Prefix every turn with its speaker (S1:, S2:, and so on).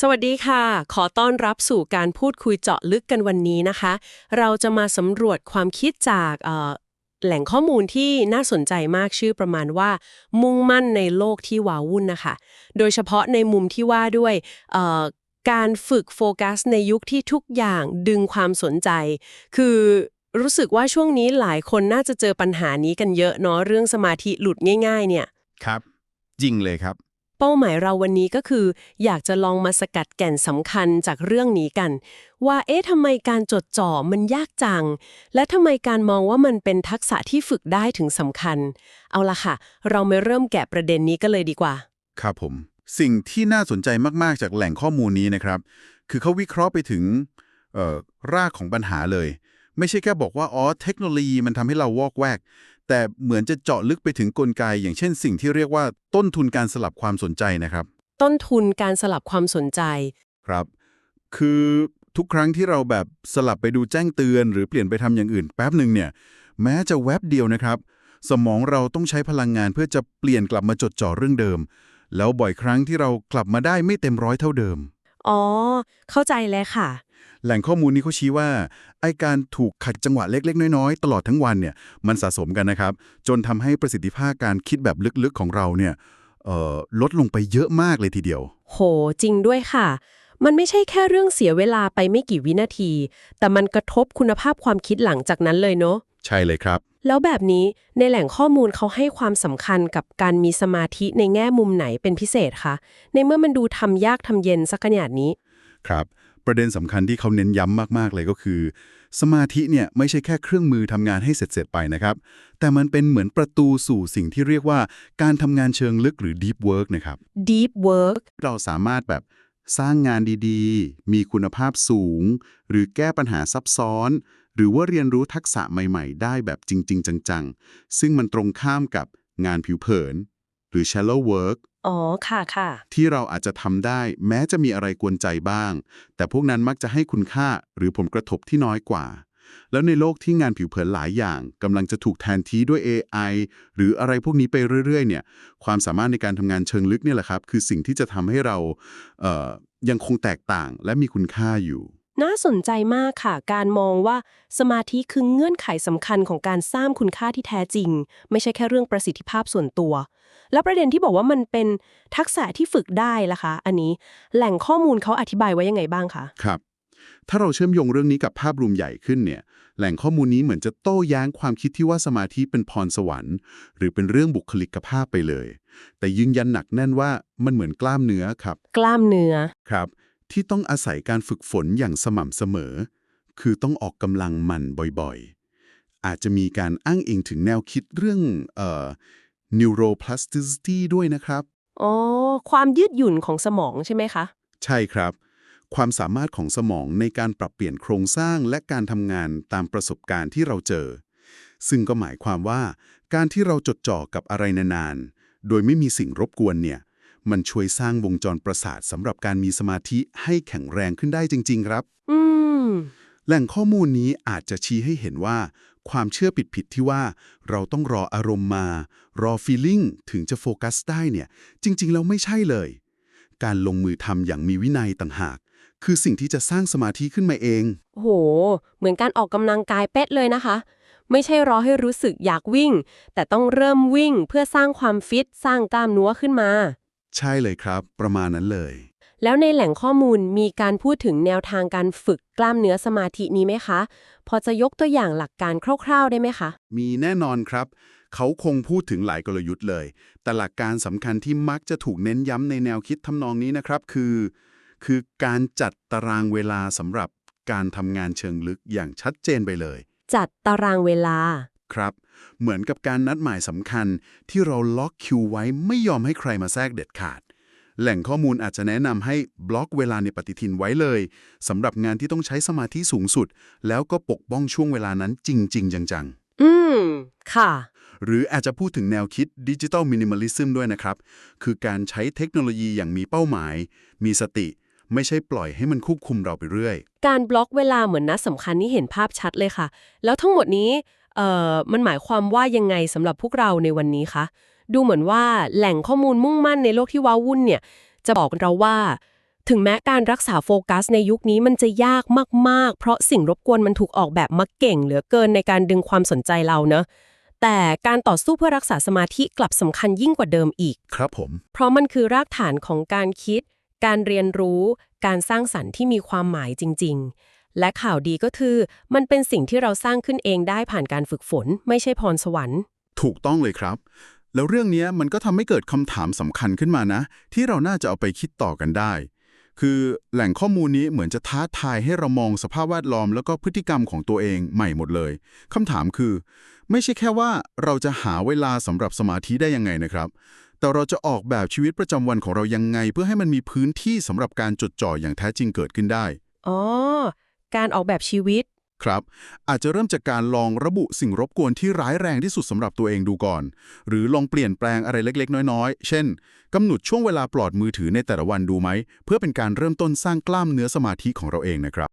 S1: สวัสดีค่ะ ขอต้อนรับสู่การพูดคุยเจาะลึกกันวันนี้นะคะ เราจะมาสำรวจความคิดจากแหล่งข้อมูลที่น่าสนใจมากชื่อประมาณว่า มุ่งมั่นในโลกที่วาวุ่นนะคะ โดยเฉพาะในมุมที่ว่าด้วยการฝึกโฟกัสในยุคที่ทุกอย่างดึงความสนใจ คือรู้สึกว่าช่วงนี้หลายคนน่าจะเจอปัญหานี้กันเยอะเนาะเรื่องสมาธิหลุดง่าย ๆ เนี่ย
S2: ครับ จริงเลยครับ
S1: เป้าหมายเราวันนี้ก็คือ อยากจะลองมาสกัดแก่นสำคัญจากเรื่องนี้กัน ว่าเอ๊ะทำไมการจดจ่อมันยากจัง และทำไมการมองว่ามันเป็นทักษะที่ฝึกได้ถึงสำคัญ เอาละค่ะ เรามาเริ่มแกะประเด็นนี้กันเลยดีกว่า
S2: ครับผม สิ่งที่น่าสนใจมากๆจากแหล่งข้อมูลนี้นะครับ คือเขาวิเคราะห์ไปถึงรากของปัญหาเลย ไม่ใช่แค่บอกว่าอ๋อเทคโนโลยีมันทำให้เราวอกแวก แต่เหมือนจะเจาะลึกไปถึงกลไก อย่างเช่นสิ่งที่เรียกว่าต้นทุนการสลับความสนใจนะครับ
S1: ต้นทุนการสลับความสนใจ
S2: ครับ คือทุกครั้งที่เราแบบสลับไปดูแจ้งเตือน หรือเปลี่ยนไปทำอย่างอื่นแป๊บหนึ่งเนี่ย แม้จะแวบเดียวนะครับ สมองเราต้องใช้พลังงานเพื่อจะเปลี่ยนกลับมาจดจ่อเรื่องเดิม แล้วบ่อยครั้งที่เรากลับมาได้ไม่เต็มร้อยเท่าเดิม
S1: อ๋อ เข้าใจแล้วค่ะ
S2: แหล่งข้อมูลนี้เขาชี้ว่าไอการถูกขัดจังหวะเล็ก ๆ น้อยๆ ตลอดทั้งวันเนี่ยมันสะสมกันนะครับ จนทำให้ประสิทธิภาพการคิดแบบลึกๆของเราเนี่ยเอ่อลดลงไปเยอะมากเลยทีเดียว
S1: โห จริงด้วยค่ะ มันไม่ใช่แค่เรื่องเสียเวลาไปไม่กี่วินาที แต่มันกระทบคุณภาพความคิดหลังจากนั้นเลยเนาะ
S2: ใช่เลยครับ
S1: แล้วแบบนี้ในแหล่งข้อมูลเขาให้ความสำคัญกับการมีสมาธิในแง่มุมไหนเป็นพิเศษคะในเมื่อมันดูทำยากทำเย็นสักขนาดนี้
S2: ครับ ประเด็นสำคัญที่เขาเน้นย้ำมาก ๆ เลยก็คือ สมาธิเนี่ยไม่ใช่แค่เครื่องมือทำงานให้เสร็จ ๆ ไปนะครับ แต่มันเป็นเหมือนประตูสู่สิ่งที่เรียกว่าการทำงานเชิงลึกหรือ deep work นะครับ
S1: deep work
S2: เราสามารถแบบสร้างงานดีๆ มีคุณภาพสูง หรือแก้ปัญหาซับซ้อน หรือว่าเรียนรู้ทักษะใหม่ ๆ ได้แบบจริง ๆ จัง ๆ ซึ่งมันตรงข้ามกับงานผิวเผิน หรือ shallow work
S1: อ๋อ ค่ะค่ะ
S2: ที่เราอาจจะทำได้แม้จะมีอะไรกวนใจบ้าง แต่พวกนั้นมักจะให้คุณค่าหรือผลกระทบที่น้อยกว่า แล้วในโลกที่งานผิวเผินหลายอย่างกำลังจะถูกแทนที่ด้วย AI หรืออะไรพวกนี้ไปเรื่อยๆเนี่ยความสามารถในการทำงานเชิงลึกเนี่ยแหละครับ คือสิ่งที่จะทำให้เราเยังคงแตกต่างและมีคุณค่าอยู่
S1: น่าสนใจมากค่ะ การมองว่าสมาธิคือเงื่อนไขสำคัญของการสร้างคุณค่าที่แท้จริง ไม่ใช่แค่เรื่องประสิทธิภาพส่วนตัว แล้วประเด็นที่บอกว่ามันเป็นทักษะที่ฝึกได้ล่ะคะ อันนี้แหล่งข้อมูลเขาอธิบายไว้ยังไงบ้างคะ
S2: ครับ ถ้าเราเชื่อมโยงเรื่องนี้กับภาพรวมใหญ่ขึ้นเนี่ยแหล่งข้อมูลนี้เหมือนจะโต้แย้งความคิดที่ว่าสมาธิเป็นพรสวรรค์ หรือเป็นเรื่องบุคลิกภาพไปเลย แต่ยืนยันหนักแน่นว่ามันเหมือนกล้ามเนื้อครับ
S1: กล้ามเนื้อ
S2: ครับ ที่ต้องอาศัยการฝึกฝนอย่างสม่ำเสมอ คือต้องออกกำลังมันบ่อยๆ อาจจะมีการอ้างอิงถึงแนวคิดเรื่องเอ่อ neuroplasticity ด้วยนะครับ
S1: อ๋อ ความยืดหยุ่นของสมองใช่ไหมคะ
S2: ใช่ครับ ความสามารถของสมองในการปรับเปลี่ยนโครงสร้างและการทำงานตามประสบการณ์ที่เราเจอ ซึ่งก็หมายความว่า การที่เราจดจ่อกับอะไรนานๆ โดยไม่มีสิ่งรบกวนเนี่ย มันช่วยสร้างวงจรประสาทสำหรับการมีสมาธิให้แข็งแรงขึ้นได้จริง ๆ ครับ
S1: อืม
S2: แหล่งข้อมูลนี้อาจจะชี้ให้เห็นว่า ความเชื่อผิดๆที่ว่า เราต้องรออารมณ์มา รอฟีลลิ่งถึงจะโฟกัสได้เนี่ย จริง ๆ แล้วไม่ใช่เลย การลงมือทำอย่างมีวินัยต่างหาก คือสิ่งที่จะสร้างสมาธิขึ้นมาเอง
S1: โห เหมือนการออกกำลังกายเป๊ะเลยนะคะ ไม่ใช่รอให้รู้สึกอยากวิ่ง แต่ต้องเริ่มวิ่งเพื่อสร้างความฟิต สร้างกล้ามเนื้อขึ้นมา
S2: ใช่เลยครับ ประมาณนั้นเลย
S1: แล้วในแหล่งข้อมูลมีการพูดถึงแนวทางการฝึกกล้ามเนื้อสมาธินี้ไหมคะ พอจะยกตัวอย่างหลักการคร่าว ๆ ได้ไหมคะ
S2: มีแน่นอนครับ เขาคงพูดถึงหลายกลยุทธ์เลย แต่หลักการสำคัญที่มักจะถูกเน้นย้ำในแนวคิดทำนองนี้นะครับ คือ คือการจัดตารางเวลาสำหรับการทำงานเชิงลึกอย่างชัดเจนไปเลย
S1: จัดตารางเวลา
S2: ครับ เหมือนกับการนัดหมายสำคัญที่เราล็อกคิวไว้ไม่ยอมให้ใครมาแทรกเด็ดขาด แหล่งข้อมูลอาจจะแนะนำให้บล็อกเวลาในปฏิทินไว้เลยสำหรับงานที่ต้องใช้สมาธิสูงสุด แล้วก็ปกป้องช่วงเวลานั้นจริง ๆ จัง ๆ
S1: อืม ค่ะ
S2: หรืออาจจะพูดถึงแนวคิดดิจิ t a ลมินิม l ลิซึมด้วยนะครับ คือการใช้เทคโนโลยีอย่างมีเป้าหมาย มีสติ ไม่ใช่ปล่อยให้มันควบคุมเราไปเรื่อย
S1: การบล็อกเวลาเหมือนนัดสำคัญนี่เห็นภาพชัดเลยค่ะ แล้วทั้งหมดนี้ เอ่อมันหมายความว่ายังไงสำหรับพวกเราในวันนี้คะ ดูเหมือนว่าแหล่งข้อมูลมุ่งมั่นในโลกที่ว้าวุ่นเนี่ย จะบอกเราว่า ถึงแม้การรักษาโฟกัสในยุคนี้มันจะยากมากๆ เพราะสิ่งรบกวนมันถูกออกแบบมาเก่งเหลือเกินในการดึงความสนใจเราเนอะแต่การต่อสู้เพื่อรักษาสมาธิกลับสำคัญยิ่งกว่าเดิมอีก
S2: ครับผม
S1: เพราะมันคือรากฐานของการคิด การเรียนรู้ การสร้างสรรค์ที่มีความหมายจริง ๆ และข่าวดีก็คือ มันเป็นสิ่งที่เราสร้างขึ้นเองได้ผ่านการฝึกฝน ไม่ใช่พรสวรรค์
S2: ถูกต้องเลยครับ แล้วเรื่องนี้มันก็ทำให้เกิดคำถามสำคัญขึ้นมานะ ที่เราน่าจะเอาไปคิดต่อกันได้ คือแหล่งข้อมูลนี้เหมือนจะท้าทายให้เรามองสภาพแวดล้อม แล้วก็พฤติกรรมของตัวเองใหม่หมดเลยคำถามคือ ไม่ใช่แค่ว่าเราจะหาเวลาสำหรับสมาธิได้ยังไงนะครับแต่เราจะออกแบบชีวิตประจำวันของเรายังไง เพื่อให้มันมีพื้นที่สำหรับการจดจ่ออย่างแท้จริงเกิดขึ้นได้
S1: อ๋อ การออกแบบชีวิต
S2: ครับ อาจจะเริ่มจากการลองระบุสิ่งรบกวนที่ร้ายแรงที่สุดสำหรับตัวเองดูก่อน หรือลองเปลี่ยนแปลงอะไรเล็ก ๆ น้อย ๆ เช่นกำหนดช่วงเวลาปลอดมือถือในแต่ละวันดูไหม เพื่อเป็นการเริ่มต้นสร้างกล้ามเนื้อสมาธิของเราเองนะครับ